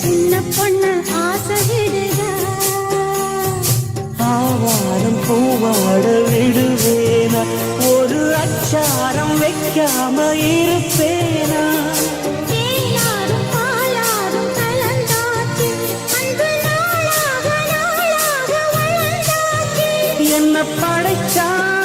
சின்ன பொண்ணு ஆசை விடுக. ஆவாரம் பூவாட விடுவேனா. ஒரு அச்சாரம் வைக்காம இருப்பேனா. என்ன படைச்சான்